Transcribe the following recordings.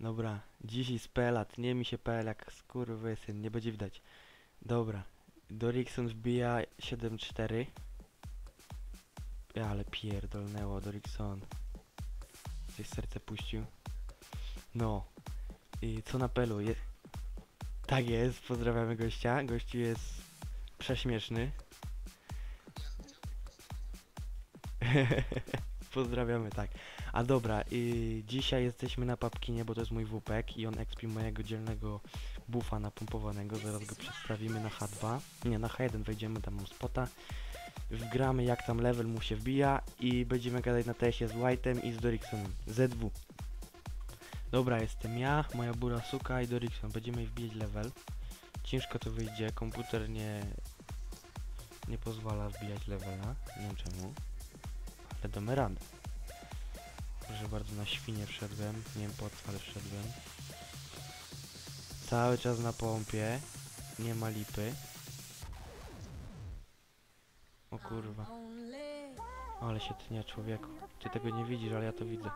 Dobra, dzisiaj z PL, nie mi się PL jak skurwysyn, nie będzie widać. Dobra, Dorikson wbija 7-4. Ja, ale pierdolnęło Dorikson. Serce puścił. No. I co na pelu? Je... Tak jest, pozdrawiamy gościa. Gościu jest prześmieszny. Pozdrawiamy, tak. A dobra, i dzisiaj jesteśmy na Papkinie, bo to jest mój WPEK i on expi mojego dzielnego bufa napompowanego. Zaraz go przedstawimy na H2. Nie, na H1 wejdziemy, tam mam spota. Wgramy jak tam level mu się wbija i będziemy gadać na tesie z White'em i z Doriksonem. ZW. Dobra, jestem ja, moja bura suka i Dorikson. Będziemy wbijać level. Ciężko to wyjdzie, komputer nie... Nie pozwala wbijać levela, nie wiem czemu. Ale damy radę. Proszę bardzo, na świnie wszedłem. Nie wiem po co, ale wszedłem. Cały czas na pompie. Nie ma lipy. Kurwa. Ale się tnie człowieku. Ty tego nie widzisz, ale ja to widzę.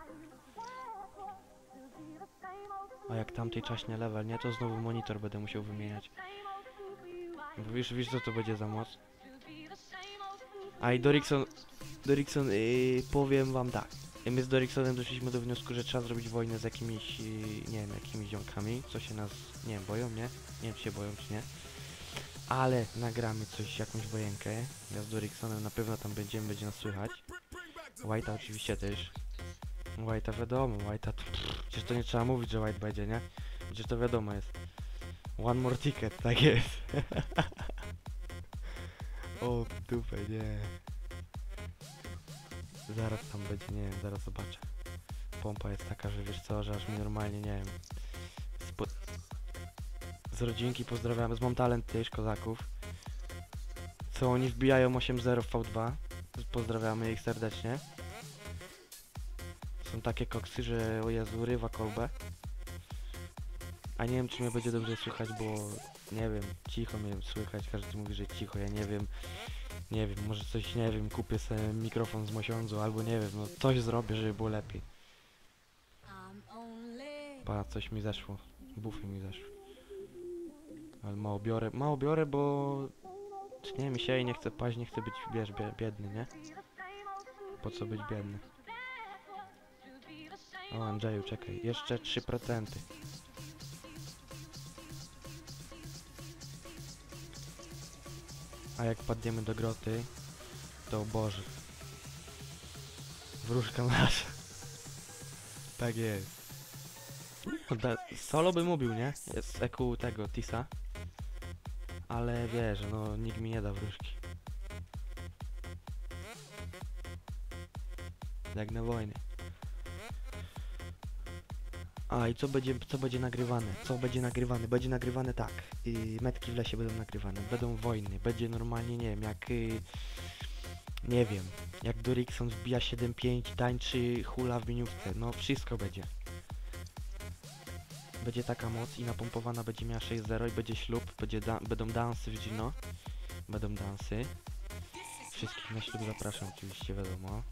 A jak tamtej czaśnie level, nie? To znowu monitor będę musiał wymieniać. Bo wiesz, wiesz co to będzie za moc? A i Dorikson... Dorikson, yy, powiem wam tak. My z Doriksonem doszliśmy do wniosku, że trzeba zrobić wojnę z jakimiś, yy, nie wiem, jakimiś ziomkami, co się nas, nie wiem, boją, nie? Nie wiem, czy się boją, czy nie. Ale nagramy coś, jakąś wojenkę. Ja z Doriksonem na pewno tam będziemy, będzie nas słychać. White'a oczywiście też. White'a wiadomo, White'a to... Przecież to nie trzeba mówić, że White będzie, nie? Przecież to wiadomo jest. One more ticket, tak jest. o, dupę, nie. Zaraz tam będzie, nie wiem, zaraz zobaczę. Pompa jest taka, że wiesz co, że aż mi normalnie, nie wiem. Z rodzinki pozdrawiamy, z Mam Talent też, kozaków. Co oni wbijają 8-0 w V2. Pozdrawiamy ich serdecznie. Są takie koksy, że o Jezu, rywa kolbę. A nie wiem, czy mnie będzie dobrze słychać, bo nie wiem, cicho mnie słychać, każdy mówi, że cicho, ja nie wiem. Nie wiem, może coś, nie wiem, kupię sobie mikrofon z mosiądzu, albo nie wiem, no coś zrobię, żeby było lepiej. Pa, coś mi zeszło. Bufy mi zeszły. Ale mało biorę, mało biorę, bo... Czy nie mi się i nie chcę paść, nie chcę być, wiesz, bie- biedny, nie? Po co być biedny? O, Andrzeju, czekaj, jeszcze 3%. A jak padniemy do groty, to Boże. Wróżka nasza. Tak jest. No, Solo bym ubił, nie? Jest EQ tego, Tisa. Ale wiesz, no nikt mi nie da wróżki. Jak na wojnie. A i co będzie, co będzie nagrywane? Co będzie nagrywane? Będzie nagrywane tak. Y, metki w lesie będą nagrywane. Będą wojny. Będzie normalnie, nie wiem, jak... Y, nie wiem. Jak Dorikson wbija 7-5, tańczy hula w miniówce. No wszystko będzie. Będzie taka moc i napompowana będzie miała 6-0 i będzie ślub. Będzie da będą dansy w Gino. Będą dansy. Wszystkich na ślub zapraszam oczywiście, wiadomo.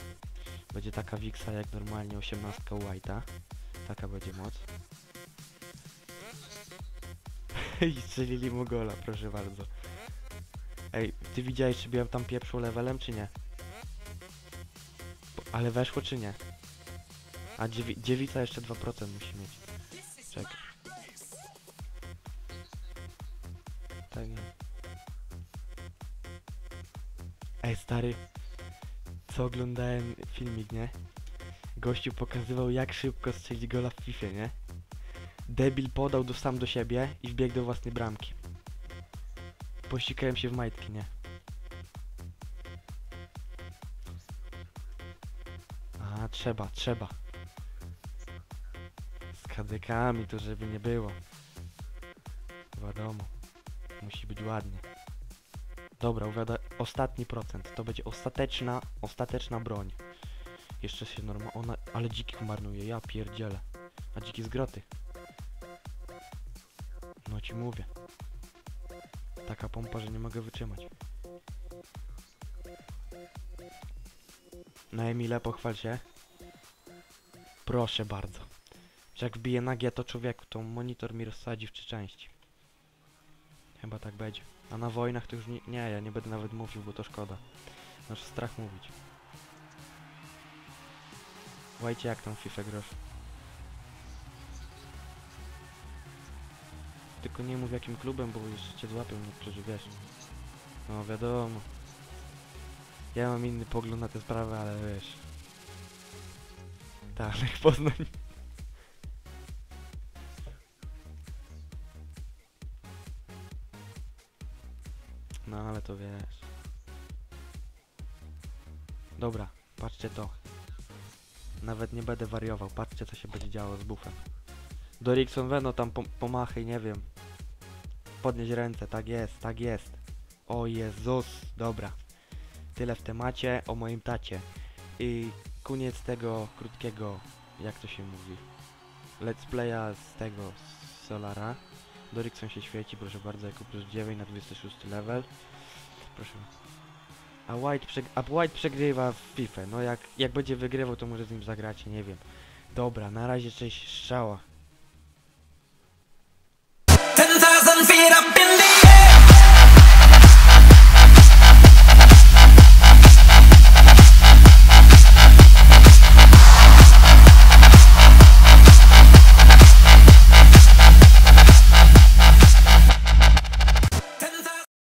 Będzie taka Wixa jak normalnie 18 White'a. Taka będzie moc. I strzelili mu proszę bardzo. Ej, ty widziałeś, czy byłem tam pieprzył levelem, czy nie? Ale weszło, czy nie? A dziewi dziewica jeszcze 2% musi mieć. Czekaj. Tak nie. Ej, stary. Co oglądałem filmik, nie? Gościu pokazywał jak szybko strzelić gola w FIFA, nie? Debil podał do, sam do siebie i wbiegł do własnej bramki. Pościkałem się w majtki, nie? A, trzeba, trzeba. Kadykami to żeby nie było. Wiadomo. Musi być ładnie. Dobra, uwaga, ostatni procent. To będzie ostateczna, ostateczna broń. Jeszcze się norma... Ona... Ale dziki marnuje, ja pierdzielę. A dziki z groty. No ci mówię. Taka pompa, że nie mogę wytrzymać. Na Emile pochwal się. Proszę bardzo. Jak wbiję nagie to człowieku, to monitor mi rozsadzi w trzy części. Chyba tak będzie. A na wojnach to już nie, nie, ja nie będę nawet mówił, bo to szkoda. Masz strach mówić. Łajcie jak tam FIFA grosz. Tylko nie mów jakim klubem, bo jeszcze cię złapią niektórzy, wiesz. No wiadomo. Ja mam inny pogląd na tę sprawę, ale wiesz. Tak, Poznań. No ale to wiesz. Dobra, patrzcie to. Nawet nie będę wariował, patrzcie co się będzie działo z bufem. Dorikson Veno tam pom pomachy, nie wiem. Podnieś ręce, tak jest, tak jest. O Jezus, dobra. Tyle w temacie o moim tacie. I koniec tego krótkiego, jak to się mówi, let's playa z tego, z Solara. Dorikson się świeci, proszę bardzo, jako plus 9 na 26 level. Proszę. A White, a White przegrywa w FIFA. No jak, jak będzie wygrywał, to może z nim zagracie, nie wiem. Dobra, na razie cześć strzała. 10,000 feet